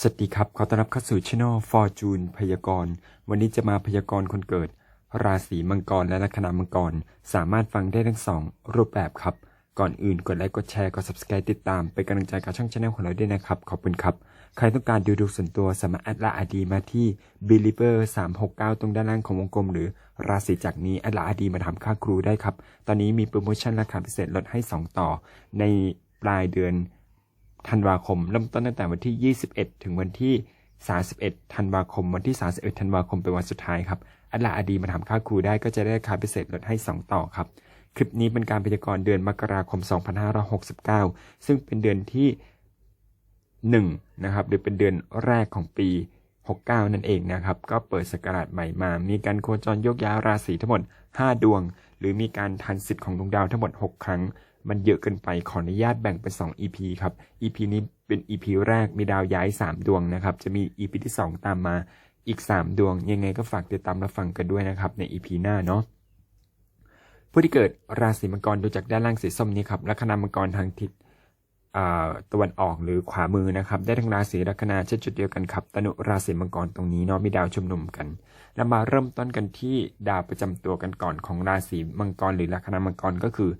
สวัสดีครับ ขอต้อนรับเข้าสู่ช่อง Fortune พยากรณ์ วันนี้จะมาพยากรณ์คนเกิด ราศีมังกรและลัคนามังกร สามารถฟังได้ทั้งสองรูปแบบครับ ก่อนอื่นกดไลค์กดแชร์กด subscribe ติดตาม เป็นกำลังใจกับช่องช anel ของเราด้วยนะครับ ขอบคุณครับ ใครต้องการดูดวงส่วนตัวสามารถแอดไลน์อดีมาที่ believer 369 ตรงด้านล่างของวงกลม หรือราศีจากนี้แอดไลน์อดีมาทำค่าครูได้ครับ ตอนนี้มีโปรโมชั่นราคาพิเศษลดให้ 2 ต่อ ในปลายเดือน ธันวาคม เริ่มต้นตั้งแต่วันที่ 21 ถึงวันที่ 31 ธันวาคม วันที่ 31 ธันวาคมเป็นวันสุดท้ายครับอัลลาอดีมาทำค่าครูได้ก็จะได้ราคาพิเศษลดให้ 2 ต่อครับ คลิปนี้เป็นการพยากรณ์เดือนมกราคม 2569 ซึ่งเป็นเดือนที่ 1 นะครับ หรือเป็นเดือนแรกของปี 69 นั่นเองนะครับ ก็เปิดสกราชใหม่มา มีการโคจรยกย้ายราศีทั้งหมด 5 ดวง หรือมีการทันสิทธิ์ของดวงดาวทั้งหมด 6 ครั้ง มันเยอะเกินไปขออนุญาตแบ่งเป็น 2 EP ครับ EP นี้เป็น EP แรกมีดาวย้าย 3 ดวงนะครับ จะมี EP ที่ 2 ตามมาอีก 3 ดวง ยังไงก็ฝากติดตามรับฟังกันด้วยนะครับ ใน EP หน้าเนาะผู้ที่เกิดราศีมังกรดูจากด้านล่างสีส้มนี้ครับลัคนามังกรทางทิศตะวันออกหรือขวามือนะครับ ได้ทั้งราศีลัคนาเช่นจุดเดียวกันครับตนุราศีมังกรตรงนี้เนาะมีดาวชุมนุมกัน แล้วมาเริ่มต้นกันที่ดาวประจำตัวกันก่อนของราศีมังกรหรือลัคนามังกรก็คือ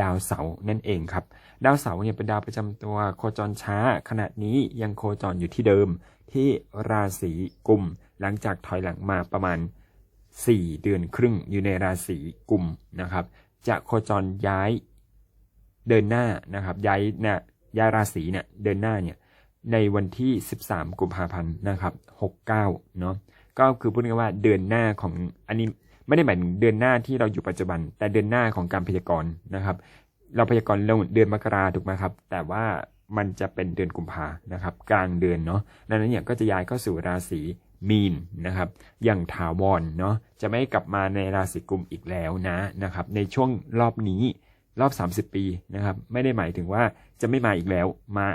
ดาวเสาร์นั่นเองครับ ดาวเสาร์เนี่ยเป็นดาวประจำตัวโคจรช้า ขณะนี้ยังโคจรอยู่ที่เดิมที่ราศีกุม หลังจากถอยหลังมาประมาณ 4 เดือนครึ่งอยู่ในราศีกุมนะครับ จะโคจรย้ายเดินหน้านะครับ ย้ายเนี่ยย้ายราศีเนี่ยเดินหน้าเนี่ยในวันที่ 13 กุมภาพันธ์นะครับ 69 เนาะก็คือพูดง่ายว่าเดือนหน้าของอันนี้ ไม่ได้หมายถึงเดือนหน้าที่เราอยู่ปัจจุบัน แต่เดือนหน้าของการพยากรณ์นะครับ เราพยากรณ์เราเดือนมกราถูกไหมครับ แต่ว่ามันจะเป็นเดือนกุมภานะครับ กลางเดือนเนาะดังนั้นเนี่ยก็จะย้ายเข้าสู่ราศีมีนนะครับ อย่างถาวรเนาะจะไม่กลับมาในราศีกุมอีกแล้วนะนะครับ ในช่วงรอบนี้รอบ 30 ปีนะครับ ไม่ได้หมายถึงว่าจะไม่มาอีกแล้วมา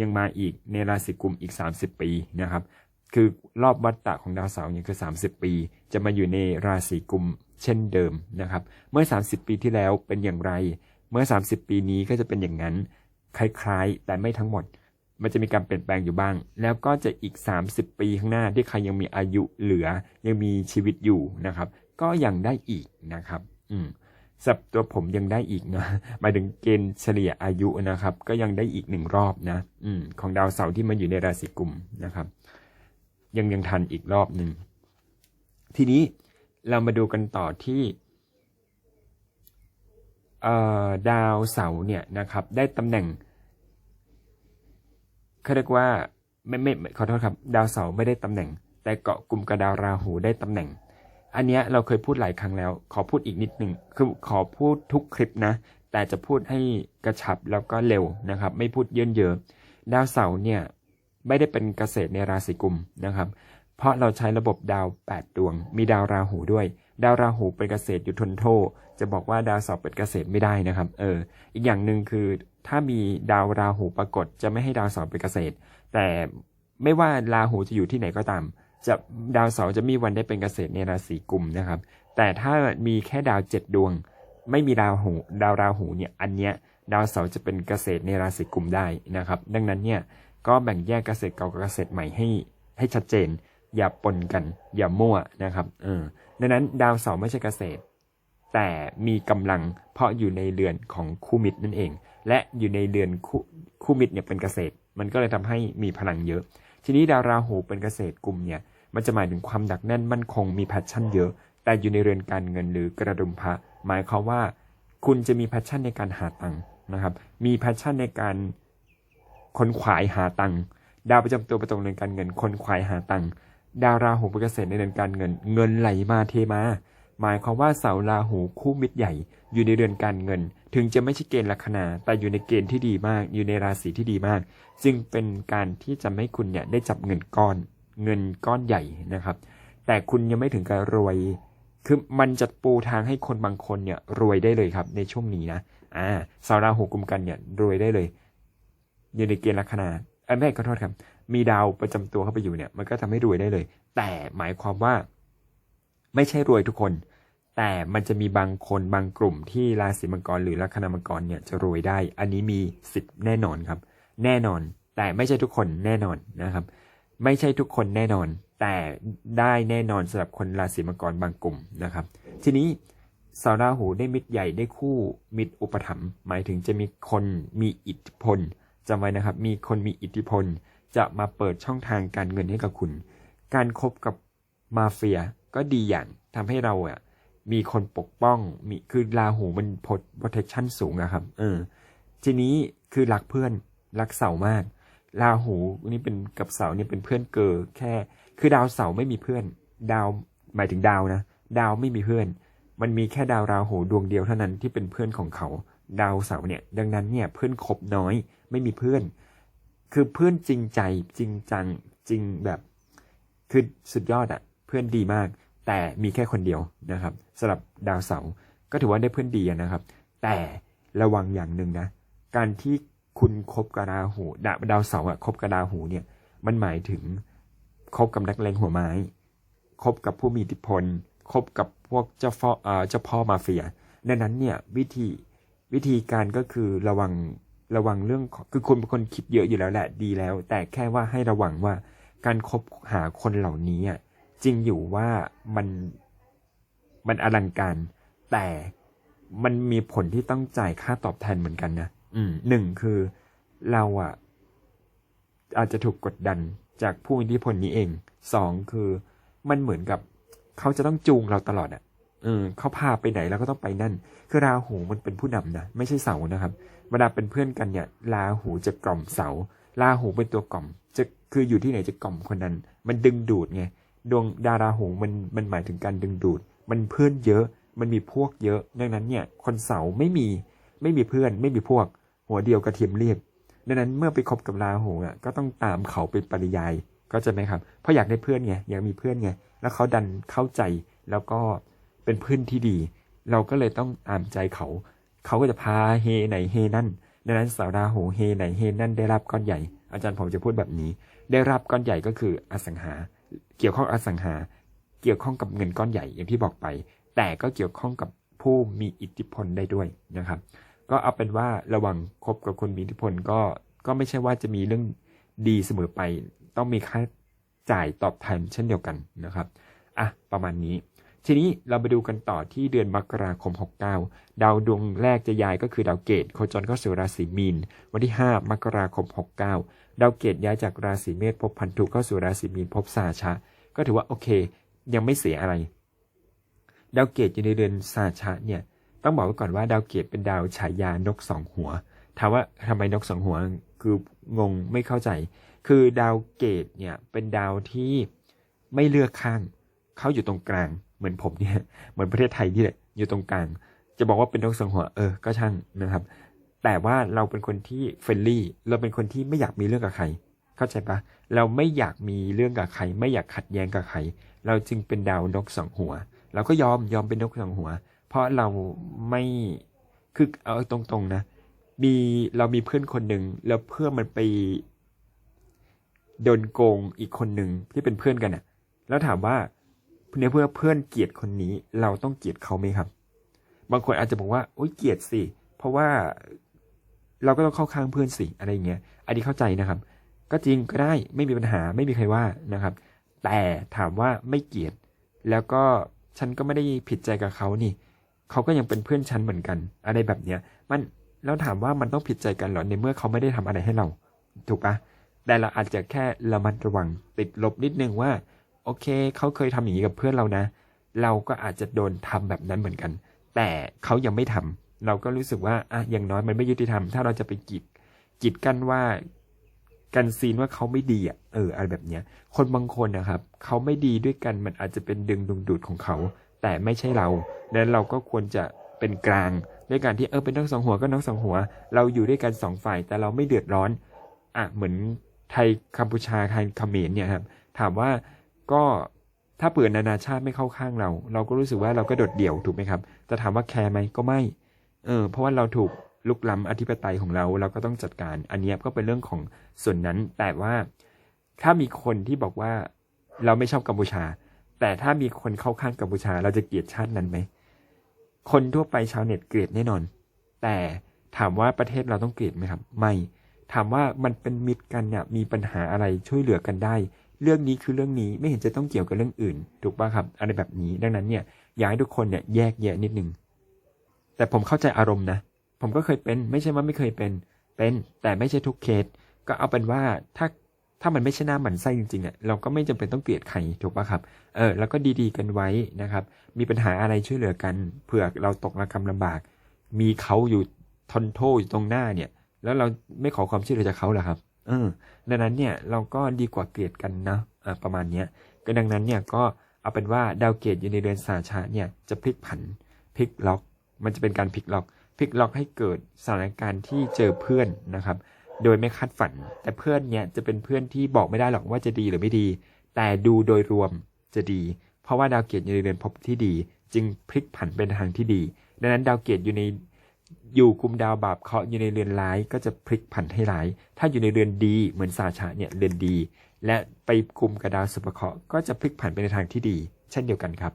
ยังมาอีกในราศีกุมอีก 30 ปีนะครับ คือรอบวัฏฏะของดาวเสาร์เนี่ยคือ 30 ปี จะมาอยู่ในราศีกุมเช่นเดิมนะครับ เมื่อ 30 ปีที่แล้วเป็นอย่างไร เมื่อ 30 ปีนี้ก็จะเป็นอย่างนั้น คล้ายๆ แต่ไม่ทั้งหมด มันจะมีการเปลี่ยนแปลงอยู่บ้าง แล้วก็จะอีก 30 ปีข้างหน้าที่ใครยังมีอายุเหลือ ยังมีชีวิตอยู่นะครับ ก็ยังได้อีกนะครับ อืมสับตัวผมยังได้อีกนะหมายถึงเกณฑ์เฉลี่ยอายุนะครับ ก็ยังได้อีกหนึ่งรอบนะ อืม ของดาวเสาร์ที่มันอยู่ในราศีกุมนะครับ ยังยังทันอีกรอบหนึ่งทีนี้เรามาดูกันต่อที่ดาวเสาร์เนี่ยนะครับ ได้ตำแหน่งเขาเรียกว่าไม่ไม่ขอโทษครับ ดาวเสาร์ไม่ได้ตำแหน่ง แต่เกาะกลุ่มกับดาวราหูได้ตำแหน่ง อันเนี้ยเราเคยพูดหลายครั้งแล้ว ขอพูดอีกนิดหนึ่งคือขอพูดทุกคลิปนะ แต่จะพูดให้กระชับแล้วก็เร็วนะครับ ไม่พูดเยินเยอะดาวเสาร์เนี่ย ไม่ได้เป็นเกษตรในราศีกุมนะครับ เพราะเราใช้ระบบดาว 8 ดวง มีดาวราหูด้วย ดาวราหูเป็นเกษตรอยู่ทนโท จะบอกว่าดาวเสาร์เป็นเกษตรไม่ได้นะครับ เออ อีกอย่างหนึ่งคือถ้ามีดาวราหูปรากฏ จะไม่ให้ดาวเสาร์เป็นเกษตร แต่ไม่ว่าราหูจะอยู่ที่ไหนก็ตาม จะดาวเสาร์จะมีวันได้เป็นเกษตรในราศีกุมนะครับ แต่ถ้ามีแค่ดาวเจ็ดดวง ไม่มีดาวหู ดาวราหูเนี่ย อันเนี้ยดาวเสาร์จะเป็นเกษตรในราศีกุมได้นะครับ ดังนั้นเนี่ย ก็แบ่งแยกเกษตรเก่ากับเกษตรใหม่ให้ให้ชัดเจน อย่าปนกัน อย่ามั่วนะครับเออดังนั้นดาวเสาร์ไม่ใช่เกษตร แต่มีกำลังเพราะอยู่ในเรือนของคู่มิตรนั่นเอง และอยู่ในเรือนคู่คู่มิตรเนี่ยเป็นเกษตร มันก็เลยทำให้มีพลังเยอะ ทีนี้ดาวราหูเป็นเกษตรกลุ่มเนี่ยมันจะหมายถึงความดักแน่นมั่นคงมีแพชชั่นเยอะ แต่อยู่ในเรือนการเงินหรือกระดุมพระหมายความว่า คุณจะมีแพชชั่นในการหาตังค์นะครับ มีแพชชั่นในการ คนขวายหาตังค์ดาวประจำตัวประตรงเรือนการเงิน คนขวายหาตังค์ดาวราหูเป็นเกษตรในเรือนการเงิน เงินไหลมาเทมา หมายความว่าเสาราหูคู่มิตรใหญ่ อยู่ในเรือนการเงิน ถึงจะไม่ใช่เกณฑ์ลัคนาแต่อยู่ในเกณฑ์ที่ดีมาก อยู่ในราศีที่ดีมาก จึงเป็นการที่จะให้คุณเนี่ยได้จับเงินก้อน เงินก้อนใหญ่นะครับ แต่คุณยังไม่ถึงกับรวย คือมันจะปูทางให้คนบางคนเนี่ยรวยได้เลยครับ ในช่วงนี้นะ อ่าเสาราหูกุมกันเนี่ยรวยได้เลย อยู่ในเกณฑ์ลัคนาเอ้ยไม่ขอโทษครับ มีดาวประจำตัวเข้าไปอยู่เนี่ย มันก็ทำให้รวยได้เลย แต่หมายความว่า ไม่ใช่รวยทุกคน แต่มันจะมีบางคนบางกลุ่มที่ราศีมังกรหรือลัคนามังกรเนี่ยจะรวยได้ อันนี้มีสิทธิ์แน่นอนครับ แน่นอน แต่ไม่ใช่ทุกคนแน่นอนนะครับ ไม่ใช่ทุกคนแน่นอน แต่ได้แน่นอนสำหรับคนราศีมังกรบางกลุ่มนะครับ ทีนี้สาวราหูได้มิตรใหญ่ได้คู่มิตรอุปถัมภ์หมายถึงจะมีคนมีอิทธิพล จำไว้นะครับ มีคนมีอิทธิพลจะมาเปิดช่องทางการเงินให้กับคุณ การคบกับมาเฟียก็ดีอย่างทำให้เราอะมีคนปกป้องมีคือราหูมันพด protection สูงอะครับ เออ ทีนี้คือรักเพื่อนรักเสามากราหูนี่เป็นกับเสานี่เป็นเพื่อนเกอแค่ คือดาวเสาไม่มีเพื่อน ดาวหมายถึงดาวนะ ดาวไม่มีเพื่อน มันมีแค่ดาวราหูดวงเดียวเท่านั้นที่เป็นเพื่อนของเขา ดาวเสาร์เนี่ย ดังนั้นเนี่ยเพื่อนคบน้อย ไม่มีเพื่อน คือเพื่อนจริงใจจริงจังจริงแบบคือสุดยอดอะเพื่อนดีมาก แต่มีแค่คนเดียวนะครับสำหรับดาวเสาร์ก็ถือว่าได้เพื่อนดีนะครับ แต่ระวังอย่างหนึ่งนะ การที่คุณคบกับราหูดาวดาวเสาร์อะคบกับราหูเนี่ย มันหมายถึงคบกับนักเลงหัวไม้คบกับผู้มีอิทธิพลคบกับพวกเจ้าพ่อเอ่อเจ้าพ่อมาเฟียดังนั้นเนี่ยวิธี วิธีการก็คือระวังระวังเรื่องคือคุณเป็นคนคิดเยอะอยู่แล้วแหละดีแล้ว แต่แค่ว่าให้ระวังว่าการคบหาคนเหล่านี้อะจริงอยู่ว่ามันมันอลังการ แต่มันมีผลที่ต้องจ่ายค่าตอบแทนเหมือนกันนะอืมหนึ่งคือเราอะ อาจจะถูกกดดันจากผู้มีอิทธิพลนี้เองสองคือมันเหมือนกับเขาจะต้องจูงเราตลอดอะ เออเขาพาไปไหนเราก็ต้องไปนั่น คือราหูมันเป็นผู้นำนะไม่ใช่เสานะครับเวลาเป็นเพื่อนกันเนี่ยราหูจะกล่อมเสาราหูเป็นตัวกล่อม จะคืออยู่ที่ไหนจะกล่อมคนนั้น มันดึงดูดไงดวงดาราหูมันมันหมายถึงการดึงดูด มันเพื่อนเยอะ มันมีพวกเยอะ ดังนั้นเนี่ยคนเสาไม่มีไม่มีเพื่อน ไม่มีพวก หัวเดียวกระเทียมเรียบดังนั้นเมื่อไปคบกับราหูอะก็ต้องตามเขาเป็นปริยายก็จะไหมครับเพราะอยากได้เพื่อนไงอยากมีเพื่อนไงแล้วเขาดันเข้าใจแล้วก็ เป็นเพื่อนที่ดี เราก็เลยต้องตามใจเขา เขาก็จะพาเฮไหนเฮนั่นดังนั้นสาวราหูเฮไหนเฮนั่นได้รับก้อนใหญ่ อาจารย์ผมจะพูดแบบนี้ ได้รับก้อนใหญ่ก็คืออสังหา เกี่ยวข้องอสังหา เกี่ยวข้องกับเงินก้อนใหญ่อย่างที่บอกไป แต่ก็เกี่ยวข้องกับผู้มีอิทธิพลได้ด้วยนะครับ ก็เอาเป็นว่าระวังคบกับคนมีอิทธิพลก็ก็ไม่ใช่ว่าจะมีเรื่องดีเสมอไป ต้องมีค่าจ่ายตอบแทนเช่นเดียวกันนะครับ อะ ประมาณนี้ ทีนี้เราไปดูกันต่อที่เดือนมกราคม 69 ดาวดวงแรกจะย้ายก็คือดาวเกตโคจรเข้าสู่ราศีมีน วันที่ 5 มกราคม 69 ดาวเกตย้ายจากราศีเมษพบพันธุเข้าสู่ราศีมีนพบสาชะ ก็ถือว่าโอเค ยังไม่เสียอะไร ดาวเกตอยู่ในเดือนสาชะเนี่ยต้องบอกไว้ก่อนว่าดาวเกตเป็นดาวฉายานกสองหัวถามว่าทำไมนกสองหัวคืองงไม่เข้าใจ คือดาวเกตเนี่ยเป็นดาวที่ไม่เลือกข้างเขาอยู่ตรงกลาง เหมือนผมเนี่ยเหมือนประเทศไทยนี่แหละอยู่ตรงกลาง จะบอกว่าเป็นนกสองหัวเออก็ช่างนะครับ แต่ว่าเราเป็นคนที่เฟรนลี่ เราเป็นคนที่ไม่อยากมีเรื่องกับใคร เข้าใจปะเราไม่อยากมีเรื่องกับใคร ไม่อยากขัดแย้งกับใคร เราจึงเป็นดาวนกสองหัว เราก็ยอมยอมเป็นนกสองหัว เพราะเราไม่คือเอาตรงๆนะมีเรามีเพื่อนคนหนึ่งแล้วเพื่อนมันไปโดนโกงอีกคนหนึ่งที่เป็นเพื่อนกันอะแล้วถามว่า ในเพื่อเพื่อนเกลียดคนนี้เราต้องเกลียดเขาไหมครับ บางคนอาจจะบอกว่าโอ๊ยเกลียดสิ เพราะว่าเราก็ต้องเข้าข้างเพื่อนสิอะไรอย่างเงี้ย อันนี้เข้าใจนะครับ ก็จริงก็ได้ไม่มีปัญหาไม่มีใครว่านะครับ แต่ถามว่าไม่เกลียด แล้วก็ฉันก็ไม่ได้ผิดใจกับเขานี่เขาก็ยังเป็นเพื่อนฉันเหมือนกัน อะไรแบบเนี้ย มันแล้วถามว่ามันต้องผิดใจกันหรอในเมื่อเขาไม่ได้ทำอะไรให้เรา ถูกปะแต่เราอาจจะแค่ระมัดระวังติดลบนิดนึงว่า โอเคเขาเคยทำอย่างนี้กับเพื่อนเรานะ เราก็อาจจะโดนทำแบบนั้นเหมือนกัน แต่เขายังไม่ทำเราก็รู้สึกว่าอะอย่างน้อยมันไม่ยุติธรรม ถ้าเราจะไปกีดกีดกันว่ากันซีนว่าเขาไม่ดีอะเอออะไรแบบเนี้ย คนบางคนนะครับเขาไม่ดีด้วยกันมันอาจจะเป็นดึงดุงดูดของเขา แต่ไม่ใช่เราดังนั้นเราก็ควรจะเป็นกลางด้วยการที่เออเป็นน้องสองหัวก็น้องสองหัว เราอยู่ด้วยกันสองฝ่าย แต่เราไม่เดือดร้อนอะเหมือนไทยกัมพูชาไทยเขมรเนี่ยครับถามว่า ก็ถ้าเปิดนานาชาติไม่เข้าข้างเรา เราก็รู้สึกว่าเราก็โดดเดี่ยวถูกไหมครับ แต่ถามว่าแคร์ไหมก็ไม่ เออ เพราะว่าเราถูกลุกล้ำอธิปไตยของเราเราก็ต้องจัดการ อันนี้ก็เป็นเรื่องของส่วนนั้น แต่ว่าถ้ามีคนที่บอกว่าเราไม่ชอบกัมพูชา แต่ถ้ามีคนเข้าข้างกัมพูชา เราจะเกลียดชาตินั้นไหม คนทั่วไปชาวเน็ตเกลียดแน่นอน แต่ถามว่าประเทศเราต้องเกลียดไหมครับ ไม่ ถามว่ามันเป็นมิตรกันเนี่ยมีปัญหาอะไรช่วยเหลือกันได้ เรื่องนี้คือเรื่องนี้ไม่เห็นจะต้องเกี่ยวกับเรื่องอื่น ถูกป่ะครับ อะไรแบบนี้ ดังนั้นเนี่ยอยากให้ทุกคนเนี่ยแยกแยะนิดนึง แต่ผมเข้าใจอารมณ์นะ ผมก็เคยเป็น ไม่ใช่ว่าไม่เคยเป็น เป็น แต่ไม่ใช่ทุกเคส ก็เอาเป็นว่าถ้าถ้ามันไม่ใช่หน้าหมันไส้จริงๆอะเราก็ไม่จำเป็นต้องเกลียดใครถูกป่ะครับ เออแล้วก็ดีๆกันไว้นะครับ มีปัญหาอะไรช่วยเหลือกันเผื่อเราตกระกำลำบาก มีเขาอยู่ทนโทษอยู่ตรงหน้าเนี่ย แล้วเราไม่ขอความช่วยเหลือจากเขาเหรอครับ เออดังนั้นเนี่ยเราก็ดีกว่าเกลียดกันนะอ่าประมาณเนี้ยก็ดังนั้นเนี่ยก็เอาเป็นว่าดาวเกตอยู่ในเดือนสาชาเนี่ยจะพลิกผันพลิกล็อก มันจะเป็นการพลิกล็อกพลิกล็อกให้เกิดสถานการณ์ที่เจอเพื่อนนะครับ โดยไม่คาดฝัน แต่เพื่อนเนี่ยจะเป็นเพื่อนที่บอกไม่ได้หรอกว่าจะดีหรือไม่ดี แต่ดูโดยรวมจะดี เพราะว่าดาวเกตอยู่ในเดือนภพที่ดี จึงพลิกผันเป็นทางที่ดี ดังนั้นดาวเกตอยู่ใน อยู่กลุ่มดาวบาปเคราะห์อยู่ในเรือนร้ายก็จะพลิกผันให้ร้าย ถ้าอยู่ในเรือนดีเหมือนสาชะเนี่ยเรือนดี และไปกลุ่มกับดาวสุภเคราะห์ก็จะพลิกผันไปในทางที่ดี เช่นเดียวกันครับ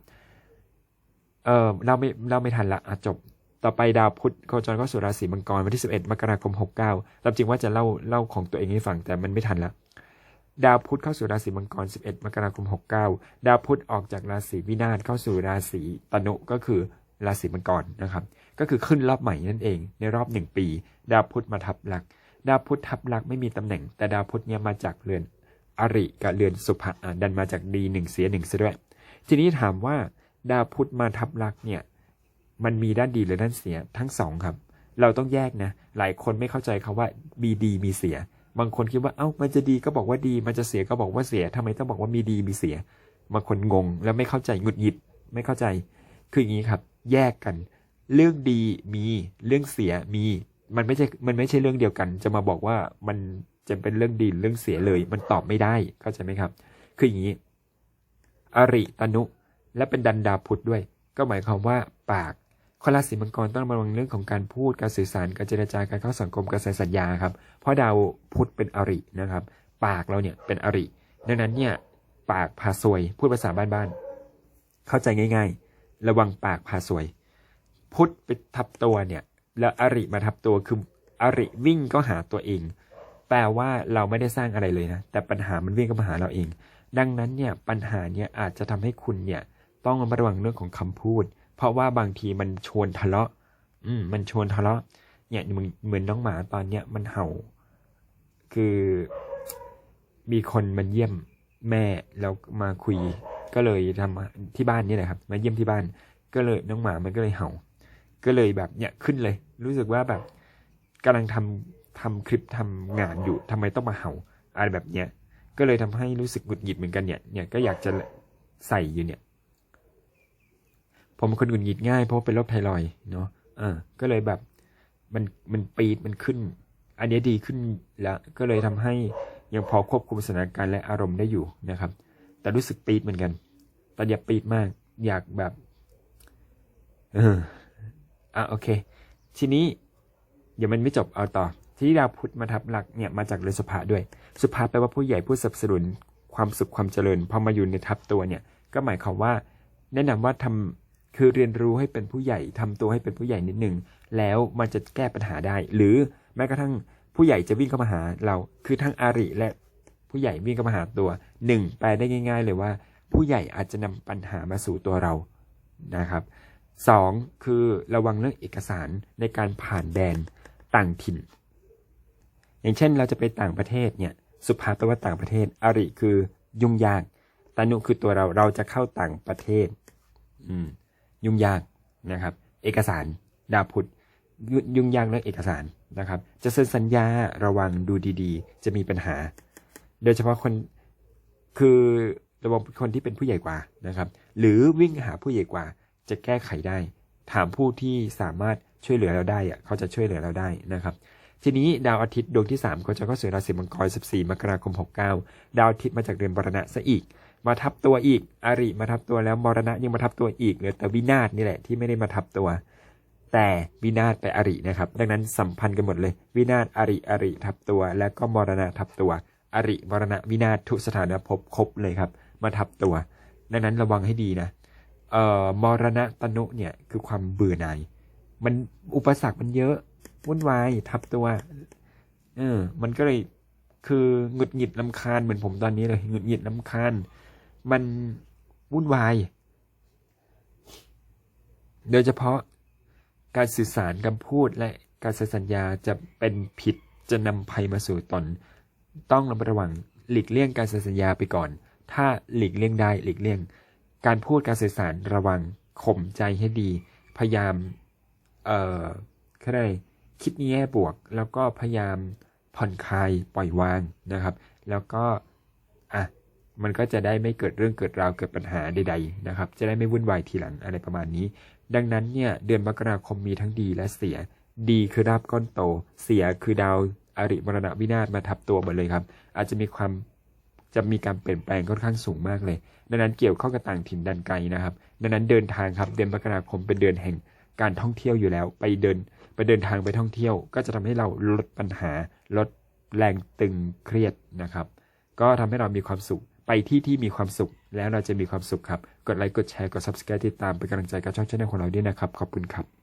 เออเราไม่เราไม่ทันละอะจบ ต่อไปดาวพุธโคจรเข้าสู่ราศีมังกรวันที่ 11 มกราคม 69ตาจริงว่าจะเล่าเล่าของตัวเองให้ฟังแต่มันไม่ทันละดาวพุธเข้าสู่ราศีมังกร 11 มกราคม 69 ดาวพุธออกจากราศีวินาศเข้าสู่ราศีตนุก็คือ ราศีมังกรนะครับ ก็คือขึ้นรอบใหม่นั่นเอง ในรอบหนึ่งปี ดาวพุธมาทับลัก ดาวพุธทับลักไม่มีตำแหน่ง แต่ดาวพุธเนี่ยมาจากเรือนอริกับเรือนสุภะดันมาจากดีหนึ่งเสียหนึ่งซะด้วย ทีนี้ถามว่าดาวพุธมาทับลักเนี่ยมันมีด้านดีหรือด้านเสียทั้งสองครับ เราต้องแยกนะ หลายคนไม่เข้าใจคาว่ามีดีมีเสีย บางคนคิดว่าเอ้ามันจะดีก็บอกว่าดี มันจะเสียก็บอกว่าเสียทำไมต้องบอกว่ามีดีมีเสียบางคนงงแล้วไม่เข้าใจหงุดหงิดไม่เข้าใจ คืออย่างนี้ครับ แยกกัน เรื่องดีมีเรื่องเสียมี มันไม่ใช่มันไม่ใช่เรื่องเดียวกัน จะมาบอกว่ามันจะเป็นเรื่องดีเรื่องเสียเลย มันตอบไม่ได้เข้าใจไหมครับ คืออย่างนี้ อริตนุ และเป็นดันดาพุทธด้วย ก็หมายความว่าปากคนราศีมังกรต้องระวังเรื่องของการพูดการสื่อสารการเจรจาการเข้าสังคมการเซ็นสัญญาครับ เพราะดาวพุธเป็นอรินะครับ ปากเราเนี่ยเป็นอริ ดังนั้นเนี่ยปากพาซวยพูดภาษาบ้านๆเข้าใจง่าย ๆ ระวังปากพาซวย พุทธไปทับตัวเนี่ย แล้วอริมาทับตัวคืออริวิ่งก็หาตัวเอง แปลว่าเราไม่ได้สร้างอะไรเลยนะ แต่ปัญหามันวิ่งก็มาหาเราเอง ดังนั้นเนี่ยปัญหาเนี่ยอาจจะทำให้คุณเนี่ย ต้องระมัดระวังเรื่องของคำพูด เพราะว่าบางทีมันชวนทะเลาะ อืม มันชวนทะเลาะ เนี่ยเหมือนเหมือนน้องหมาตอนเนี้ยมันเห่า คือมีคนมาเยี่ยมแม่แล้วมาคุย ก็เลยทำที่บ้านนี่แหละครับ มาเยี่ยมที่บ้าน ก็เลยน้องหมามันก็เลยเห่า ก็เลยแบบเนี่ยขึ้นเลย รู้สึกว่าแบบกำลังทำทำคลิปทำงานอยู่ทำไมต้องมาเห่าอะไรแบบเนี้ย ก็เลยทำให้รู้สึกหงุดหงิดเหมือนกันเนี่ย เนี่ยก็อยากจะใส่อยู่เนี่ย ผมเป็นคนหงุดหงิดง่ายเพราะเป็นโรคไทรอย์เนาะอ่าก็เลยแบบมันมันปีดมันขึ้น อันนี้ดีขึ้นแล้วก็เลยทำให้ยังพอควบคุมสถานการณ์และอารมณ์ได้อยู่นะครับ แต่รู้สึกปีดเหมือนกัน แต่อย่าปีดมาก อยากแบบ เอออะโอเค ทีนี้เดี๋ยวมันไม่จบเอาต่อ ที่ดาวพุธมาทับหลักเนี่ยมาจากเรือนสุภาด้วย สุภาแปลว่าผู้ใหญ่ผู้สนับสนุนความสุขความเจริญพอมาอยู่ในทับตัวเนี่ย ก็หมายความว่า แนะนำว่าทำคือเรียนรู้ให้เป็นผู้ใหญ่ทำตัวให้เป็นผู้ใหญ่นิดหนึ่งแล้วมันจะแก้ปัญหาได้ หรือแม้กระทั่งผู้ใหญ่จะวิ่งเข้ามาหาเรา คือทั้งอาริและ ผู้ใหญ่วิ่งเข้ามาหาตัวหนึ่งแปลได้ง่าย ๆ เลยว่า ผู้ใหญ่อาจจะนำปัญหามาสู่ตัวเรานะครับสองคือระวังเรื่องเอกสารในการผ่านแดนต่างถิ่น อย่างเช่นเราจะไปต่างประเทศเนี่ยสุภาพแปลว่าต่างประเทศ อริคือยุ่งยากตานุคือตัวเราเราจะเข้าต่างประเทศ อืม ยุ่งยากนะครับ เอกสารดาพุธยุ่งยากเรื่องเอกสารนะครับ จะเซ็นสัญญาระวังดูดีๆ จะมีปัญหา โดยเฉพาะคนคือระวังคนที่เป็นผู้ใหญ่กว่านะครับ หรือวิ่งหาผู้ใหญ่กว่า จะแก้ไขได้ ถามผู้ที่สามารถช่วยเหลือเราได้อะเขาจะช่วยเหลือเราได้นะครับ ทีนี้ดาวอาทิตย์ดวงที่3ก็จะเข้าสู่ราศีมังกร 14 มกราคม 69 ดาวอาทิตย์มาจากเดือนบรณะซะอีก มาทับตัวอีก อริมาทับตัวแล้วมรณะยังมาทับตัวอีกเหลือแต่วินาศนี่แหละที่ไม่ได้มาทับตัว แต่วินาศไปอรินะครับ ดังนั้นสัมพันธ์กันหมดเลย วินาศอริอริทับตัว แล้วก็มรณะทับตัว อริมรณะวินาทุสถานภพครบเลยครับ มาทับตัว ดังนั้นระวังให้ดีนะเอ่อมรณะตนุเนี่ยคือความเบื่อหน่าย มันอุปสรรคมันเยอะวุ่นวายทับตัว เออ มันก็เลยคือหงุดหงิดลำคาญเหมือนผมตอนนี้เลยหงุดหงิดลำคาญ มันวุ่นวาย โดยเฉพาะการสื่อสารคำพูดและการสัญญาจะเป็นผิดจะนำภัยมาสู่ตน ต้องระมัดระวังหลีกเลี่ยงการเซ็นสัญญาไปก่อน ถ้าหลีกเลี่ยงได้หลีกเลี่ยง การพูดการสื่อสารระวังข่มใจให้ดี พยายาม เอ่อกอะไรคิดในแง่บวก แล้วก็พยายามผ่อนคลายปล่อยวางนะครับ แล้วก็อะมันก็จะได้ไม่เกิดเรื่องเกิดราวเกิดปัญหาใดๆนะครับ จะได้ไม่วุ่นวายทีหลังอะไรประมาณนี้ ดังนั้นเนี่ยเดือนมกราคมมีทั้งดีและเสีย ดีคือราบก้อนโต เสียคือดาว อริมรณวินาศมาทับตัวหมดเลยครับ อาจจะมีความจะมีการเปลี่ยนแปลงค่อนข้างสูงมากเลย ดังนั้นเกี่ยวข้องกับต่างถิ่นดันไกลนะครับ ดังนั้นเดินทางครับเดือนมกราคมเป็นเดือนแห่งการท่องเที่ยวอยู่แล้ว ไปเดินไปเดินทางไปท่องเที่ยว ก็จะทำให้เราลดปัญหา ลดแรงตึงเครียดนะครับ ก็ทำให้เรามีความสุขไปที่ที่มีความสุขแล้วเราจะมีความสุขครับ กดไลค์กดแชร์กด subscribe ติดตามเป็นกำลังใจกับช่องชาแนลของเราด้วยนะครับ ขอบคุณครับ